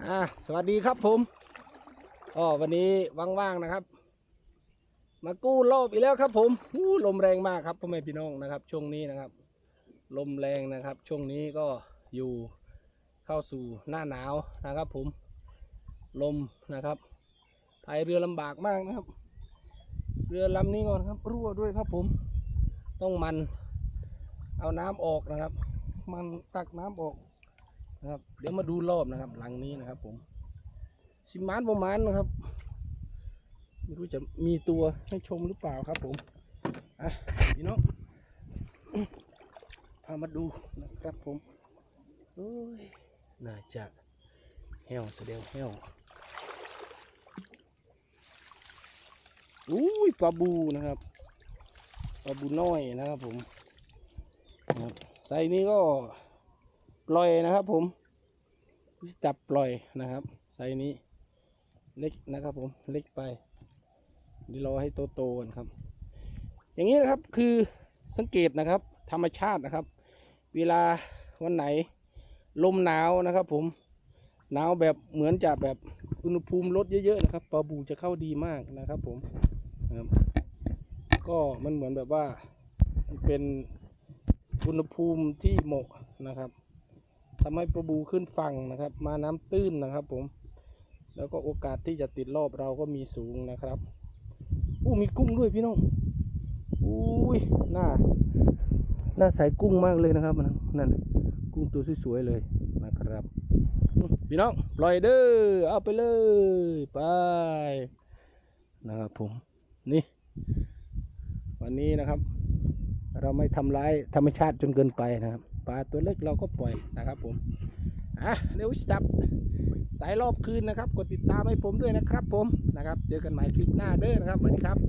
อ่าสวัสดีครับผมอ๋อวันนี้ว่างๆนะครับ มากู้รอบอีกแล้วครับ ผมอู้ลมแรงมากครับพ่อแม่พี่น้องนะครับ ช่วงนี้นะครับ ลมแรงนะครับ ช่วงนี้ก็อยู่เข้าสู่หน้าหนาวนะครับ ผม ลมนะครับพายเรือลำบากมากนะครับ เรือลำนี้ก่อนครับ รั่วด้วยครับผม ต้องมัน เอาน้ำออกนะครับ มันตักน้ำออก นะครับ เดี๋ยวมาดูรอบนะครับ หลังนี้นะครับ ผมสิมานประมาณนะครับไม่รู้จะมีตัวให้ชมหรือเปล่าครับ ผมอะพี่น้องพามาดูนะครับผมโอ้ยน่าจะแห้วแสดงแห้วอุ้ยปลาบูนะครับปลาบูน้อยนะครับผมนะครับไซนี้ก็ปล่อยนะครับผม จับปล่อยนะครับไซส์นี้เล็กนะครับผมเล็กไปเดี๋ยวรอให้โตโตๆกันครับ อย่างนี้นะครับคือสังเกตนะครับ ธรรมชาตินะครับ เวลาวันไหนลมหนาวนะครับ ผมหนาวแบบเหมือนจะแบบอุณหภูมิลดเยอะๆนะครับปลาบูจะเข้าดีมากนะครับ ผมนะครับก็มันเหมือนแบบว่ามันเป็นอุณหภูมิที่เหมาะนะครับ ทำให้ปลาบูขึ้นฝั่งนะครับ มาน้ำตื้นนะครับ ผม แล้วก็โอกาสที่จะติดรอบเราก็มีสูงนะครับอู้มีกุ้งด้วยพี่น้องอุ้ยหน้าหน้าใสกุ้งมากเลยนะครับนั่นนั่นกุ้งตัวสวยๆเลยนะครับ พี่น้องปล่อยเด้อเอาไปเลยไปนะครับผมนี่วันนี้นะครับ เราไม่ทำร้ายธรรมชาติจนเกินไปนะครับ ปลาตัวเล็กเราก็ปล่อยนะครับผมอะเดี๋ยวจับสายรอบคืนนะครับ กดติดตามให้ผมด้วยนะครับผมนะครับ เจอกันใหม่คลิปหน้าเด้อนะครับสวัสดีครับ